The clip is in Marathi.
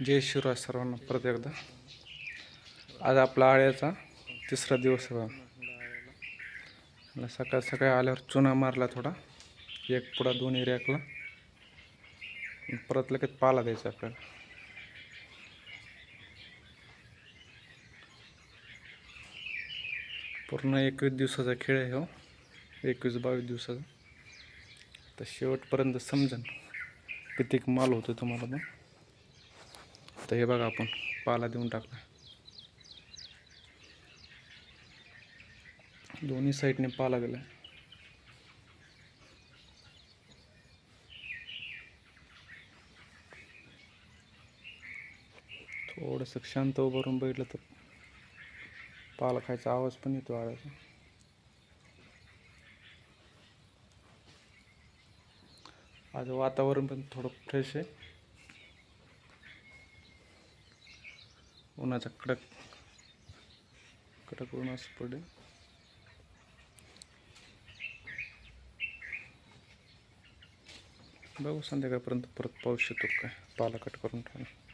जय शिवराय सर्वांना परत एकदा. आज आपला आळ्याचा तिसरा दिवस आहे मला सकाळ सकाळी आल्यावर चुना मारला थोडा. एक पुडा दोन एरियाकला परत लगेच पाला द्यायचा आपल्याला. पूर्ण एकवीस दिवसाचा खेळ आहे हो. एकवीस बावीस दिवसाचा. तर शेवटपर्यंत समजेल किती माल होतो तुम्हाला पण. तर हे बघा आपण पाला देऊन टाकला. दोन्ही साईडने पाला गेला थोडंसं शांत उभारून बघितलं तर पाला खायचा आवाज पण येतो आळ्याचा. आज वातावरण पण थोडं फ्रेश आहे. उन्हाचा कडक कडक ऊन असं पडेल बघू संध्याकाळपर्यंत परत पाऊस येतो काय पाला कट करून ठेवणार